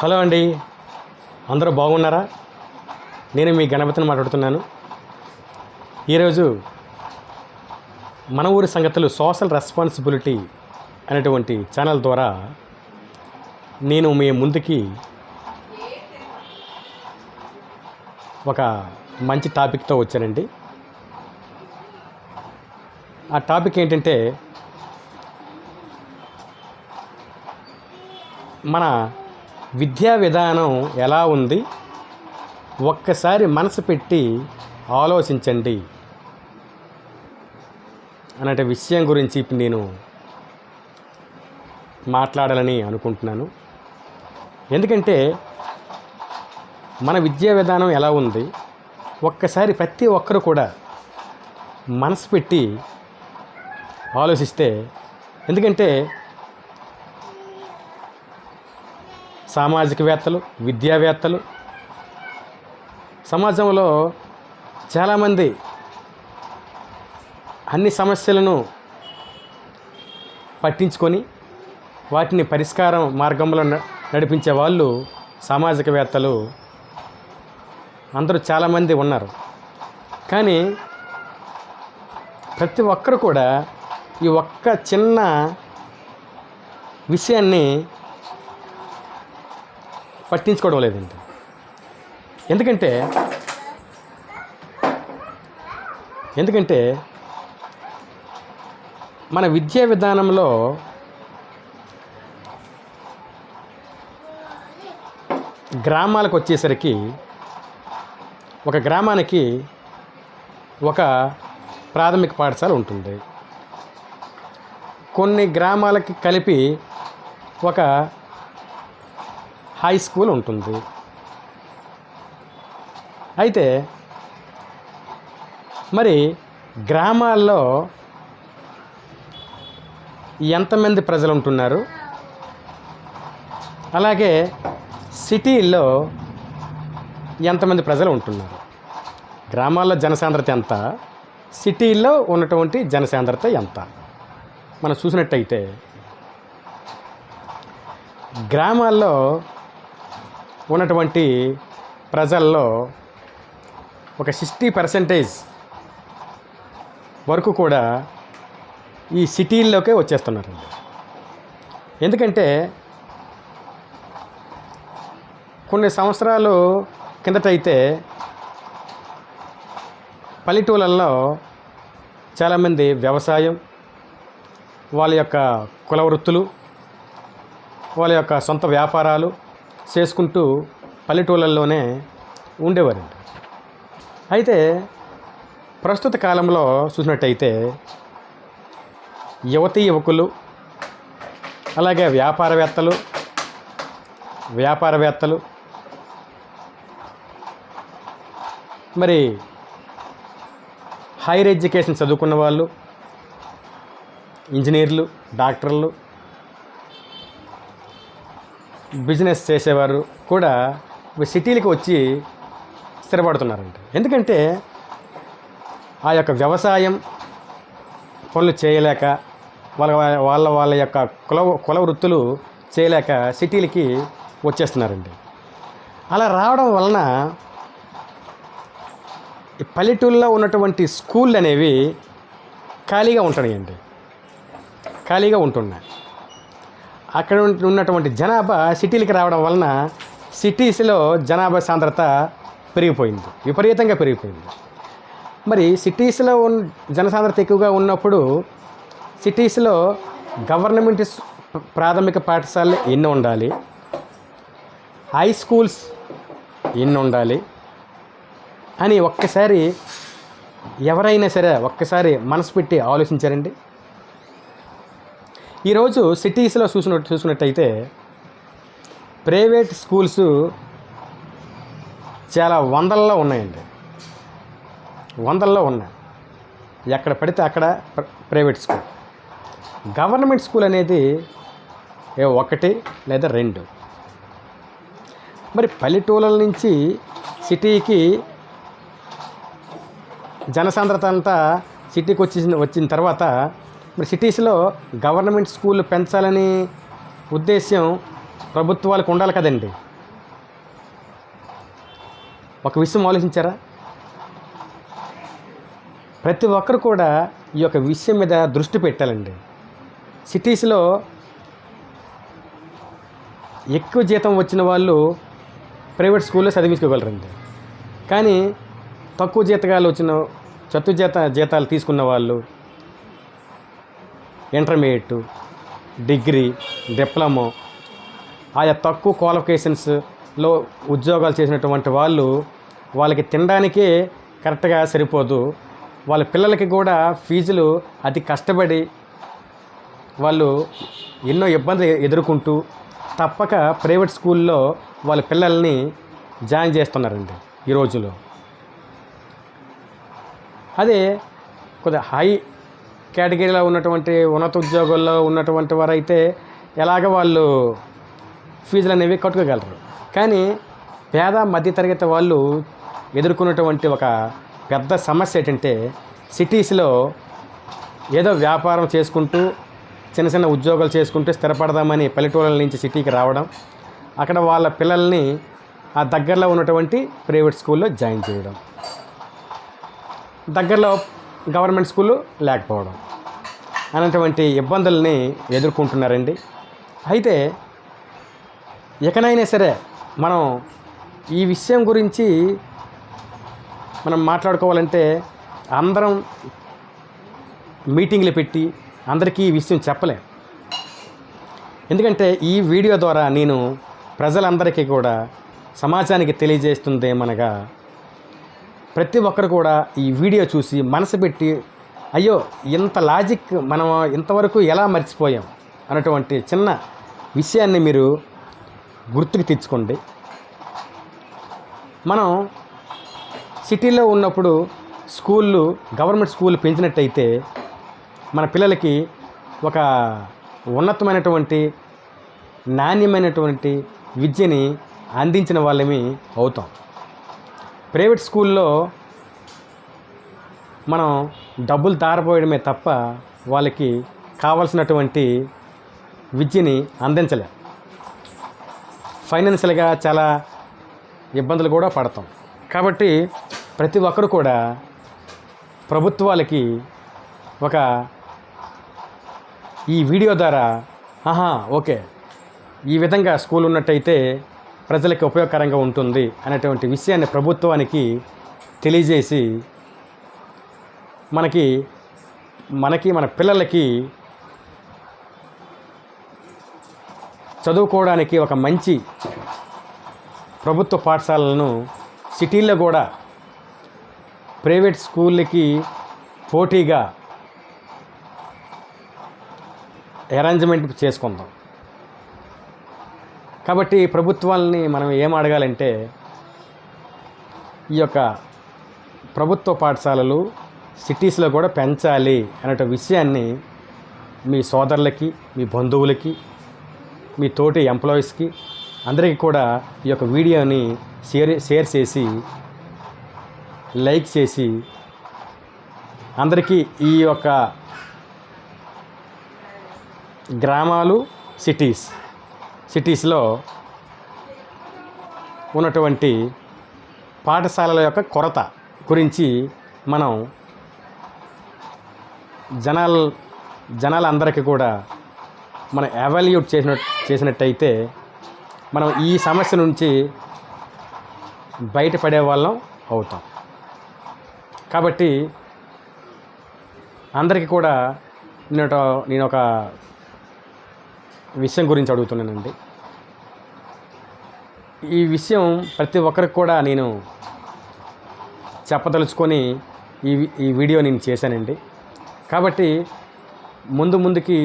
Hello అండి. అందరూ బాగున్నారా? నేను మీ గణపతిని మాట్లాడుతున్నాను. ఈరోజు మన ఊరి సంగతులు సోషల్ రెస్పాన్సిబిలిటీ అనేటువంటి ఛానల్ ద్వారా నేను మీ ముందుకి ఒక మంచి టాపిక్తో వచ్చానండి. ఆ టాపిక్ ఏంటంటే మన విద్యా విధానం ఎలా ఉంది? ఒక్కసారి మనసు పెట్టి ఆలోచించండి. అనే విషయం గురించి ఇప్పుడు నేను మాట్లాడాలని అనుకుంటున్నాను. ఎందుకంటే మన విద్యా విధానం ఎలా ఉంది? ఒక్కసారి ప్రతి ఒక్కరు కూడా మనసు పెట్టి ఆలోచిస్తే ఎందుకంటే సామాజికవేత్తలు విద్యావేత్తలు. సమాజంలో చాలామంది అన్ని సమస్యలను పట్టించుకొని వాటిని పరిష్కారం మార్గంలో న- నడిపించే వాళ్ళు సామాజికవేత్తలు. అందరూ చాలామంది ఉన్నారు. కానీ ప్రతి ఒక్కరు కూడా ఈ ఒక్క చిన్న విషయాన్ని పట్టించుకోవడం లేదండి ఎందుకంటే ఎందుకంటే మన విద్యా విధానంలో గ్రామాలకు వచ్చేసరికి ఒక గ్రామానికి ఒక ప్రాథమిక పాఠశాల ఉంటుంది. కొన్ని గ్రామాలకి కలిపి ఒక హై స్కూల్ ఉంటుంది. అయితే మరి గ్రామాల్లో ఎంతమంది ప్రజలు ఉంటున్నారు అలాగే సిటీల్లో ఎంతమంది ప్రజలు ఉంటున్నారు గ్రామాల్లో జనసాంద్రత ఎంత? సిటీల్లో ఉన్నటువంటి జనసాంద్రత ఎంత? మనం చూసినట్టయితే గ్రామాల్లో ఉన్నటువంటి ప్రజల్లో ఒక సిక్స్టీ పర్సెంటేజ్ వరకు కూడా ఈ సిటీల్లోకే వచ్చేస్తున్నారండి. ఎందుకంటే కొన్ని సంవత్సరాలు కిందటైతే పల్లెటూళ్ళల్లో చాలామంది వ్యవసాయం వాళ్ళ యొక్క కుల వృత్తులు వాళ్ళ యొక్క సొంత వ్యాపారాలు చేసుకుంటూ పల్లెటూళ్ళల్లోనే ఉండేవారండి అయితే ప్రస్తుత కాలంలో చూసినట్టయితే యువతీ యువకులు అలాగే వ్యాపారవేత్తలు వ్యాపారవేత్తలు మరి హైయర్ ఎడ్యుకేషన్ చదువుకున్న వాళ్ళు ఇంజనీర్లు డాక్టర్లు బిజినెస్ చేసేవారు కూడా సిటీలకు వచ్చి స్థిరపడుతున్నారంట. ఎందుకంటే ఆ యొక్క వ్యవసాయం పనులు చేయలేక వాళ్ళ వాళ్ళ వాళ్ళ యొక్క కుల కుల వృత్తులు చేయలేక సిటీలకి వచ్చేస్తున్నారండి అలా రావడం వలన ఈ పల్లెటూళ్ళలో ఉన్నటువంటి స్కూళ్ళు అనేవి ఖాళీగా ఉంటున్నాయండి ఖాళీగా ఉంటున్నాయి. అక్కడ ఉన్నటువంటి జనాభా సిటీలకి రావడం వలన సిటీస్లో జనాభా సాంద్రత పెరిగిపోయింది. విపరీతంగా పెరిగిపోయింది. మరి సిటీస్లో ఉన్న జనసాంద్రత ఎక్కువగా ఉన్నప్పుడు సిటీస్లో గవర్నమెంట్ ప్రాథమిక పాఠశాలలు ఎన్ని ఉండాలి. హై స్కూల్స్ ఎన్ని ఉండాలి. అని ఒక్కసారి ఎవరైనా సరే ఒక్కసారి మనసు పెట్టి ఆలోచించారండి? ఈరోజు సిటీస్లో చూసిన చూసినట్టయితే ప్రైవేట్ స్కూల్స్ చాలా వందల్లో ఉన్నాయండి. వందల్లో ఉన్నాయి. ఎక్కడ పడితే అక్కడ ప్ర- ప్రైవేట్ స్కూల్. గవర్నమెంట్ స్కూల్ అనేది ఒకటి లేదా రెండు. మరి పల్లెటూళ్ళ నుంచి సిటీకి జనసాంద్రత అంతా సిటీకి వచ్చేసిన వచ్చిన తర్వాత మరి సిటీస్లో గవర్నమెంట్ స్కూల్ పెంచాలని ఉద్దేశ్యం ప్రభుత్వాలకు ఉండాలి కదండి. ఒక విషయం ఆలోచించారా? ప్రతి ఒక్కరు కూడా ఈ యొక్క విషయం మీద దృష్టి పెట్టాలండి. సిటీస్లో ఎక్కువ జీతం వచ్చిన వాళ్ళు ప్రైవేట్ స్కూల్లో చదివించుకోగలరండి. కానీ తక్కువ జీతకాలు వచ్చిన చత్తు జీత జీతాలు తీసుకున్న వాళ్ళు ఇంటర్మీడియట్ డిగ్రీ డిప్లొమో. ఆయా తక్కువ క్వాలిఫికేషన్స్లో ఉద్యోగాలు చేసినటువంటి వాళ్ళు వాళ్ళకి తినడానికే కరెక్ట్గా సరిపోదు. వాళ్ళ పిల్లలకి కూడా ఫీజులు అతి కష్టపడి వాళ్ళు ఎన్నో ఇబ్బందులు ఎదుర్కొంటూ తప్పక ప్రైవేట్ స్కూల్లో వాళ్ళ పిల్లల్ని జాయిన్ చేస్తున్నారండి ఈ రోజులో అదే కొద్దిగా హై కేటగిరీలో ఉన్నటువంటి ఉన్నత ఉద్యోగాల్లో ఉన్నటువంటి వారైతే ఎలాగ వాళ్ళు ఫీజులు అనేవి కట్టుకోగలరు. కానీ పేద మధ్యతరగతి వాళ్ళు ఎదుర్కొన్నటువంటి ఒక పెద్ద సమస్య ఏంటంటే సిటీస్లో ఏదో వ్యాపారం చేసుకుంటూ చిన్న చిన్న ఉద్యోగాలు చేసుకుంటూ స్థిరపడదామని పల్లెటూళ్ళ నుంచి సిటీకి రావడం అక్కడ వాళ్ళ పిల్లల్ని ఆ దగ్గరలో ఉన్నటువంటి ప్రైవేట్ స్కూల్లో జాయిన్ చేయడం. దగ్గరలో గవర్నమెంట్ స్కూలు లేకపోవడం. అనేటువంటి ఇబ్బందుల్ని ఎదుర్కొంటున్నారండి. అయితే ఎకనైనా సరే మనం ఈ విషయం గురించి మనం మాట్లాడుకోవాలంటే అందరం మీటింగ్లు పెట్టి అందరికీ ఈ విషయం చెప్పలేం. ఎందుకంటే ఈ వీడియో ద్వారా నేను ప్రజలందరికీ కూడా సమాజానికి తెలియజేస్తుంది ఏమనగా ప్రతి ఒక్కరు కూడా ఈ వీడియో చూసి మనసు పెట్టి అయ్యో ఇంత లాజిక్ మనం ఇంతవరకు ఎలా మర్చిపోయాం? అన్నటువంటి చిన్న విషయాన్ని మీరు గుర్తుకు తెచ్చుకోండి. మనం సిటీలో ఉన్నప్పుడు స్కూళ్ళు గవర్నమెంట్ స్కూల్ పెంచినట్టయితే మన పిల్లలకి ఒక ఉన్నతమైనటువంటి నాణ్యమైనటువంటి విద్యని అందించిన వాళ్ళమి అవుతాం. ప్రైవేట్ స్కూల్లో మనం డబ్బులు దారపోయడమే తప్ప వాళ్ళకి కావాల్సినటువంటి విద్యని అందించలేం. ఫైనాన్షియల్గా చాలా ఇబ్బందులు కూడా పడతాం. కాబట్టి ప్రతి ఒక్కరు కూడా ప్రభుత్వాలకి ఒక ఈ వీడియో ద్వారా ఆహా ఓకే ఈ విధంగా స్కూల్ ఉన్నట్టయితే ప్రజలకు ఉపయోగకరంగా ఉంటుంది అనేటువంటి విషయాన్ని ప్రభుత్వానికి తెలియజేసి మనకి మనకి మన పిల్లలకి చదువుకోవడానికి ఒక మంచి ప్రభుత్వ పాఠశాలలను సిటీల్లో కూడా ప్రైవేట్ స్కూళ్ళకి పోటీగా అరేంజ్మెంట్ చేసుకుందాం. కాబట్టి ప్రభుత్వాలని మనం ఏం అడగాలంటే ఈ యొక్క ప్రభుత్వ పాఠశాలలు సిటీస్లో కూడా పెంచాలి అనే విషయాన్ని మీ సోదరులకి మీ బంధువులకి మీ తోటి ఎంప్లాయీస్కి అందరికీ కూడా ఈ యొక్క వీడియోని షేర్ షేర్ చేసి లైక్ చేసి అందరికీ ఈ యొక్క గ్రామాలు సిటీస్ సిటీస్లో ఉన్నటువంటి పాఠశాలల యొక్క కొరత గురించి మనం జనాల జనాలందరికీ కూడా మనం ఎవాల్యూట్ చేసిన చేసినట్టయితే మనం ఈ సమస్య నుంచి బయటపడే వాళ్ళం అవుతాం. కాబట్టి అందరికీ కూడా నేను నేను ఒక విషయం గురించి అడుగుతున్నానండి. ఈ విషయం ప్రతి ఒక్కరికి కూడా నేను చెప్పదలుచుకొని ఈ ఈ వీడియో నేను చేశానండి. కాబట్టి ముందు ముందుకి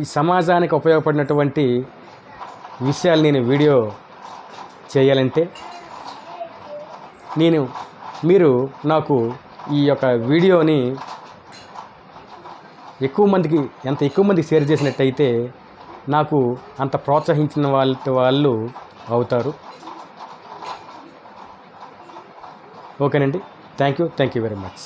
ఈ సమాజానికి ఉపయోగపడినటువంటి విషయాలు నేను వీడియో చేయాలంటే నేను మీరు నాకు ఈ యొక్క వీడియోని ఎక్కువ మందికి ఎంత ఎక్కువ మందికి షేర్ చేసినట్టయితే నాకు అంత ప్రోత్సహించిన వాళ్ళ వాళ్ళు అవుతారు. ఓకేనండి. Thank you thank you very much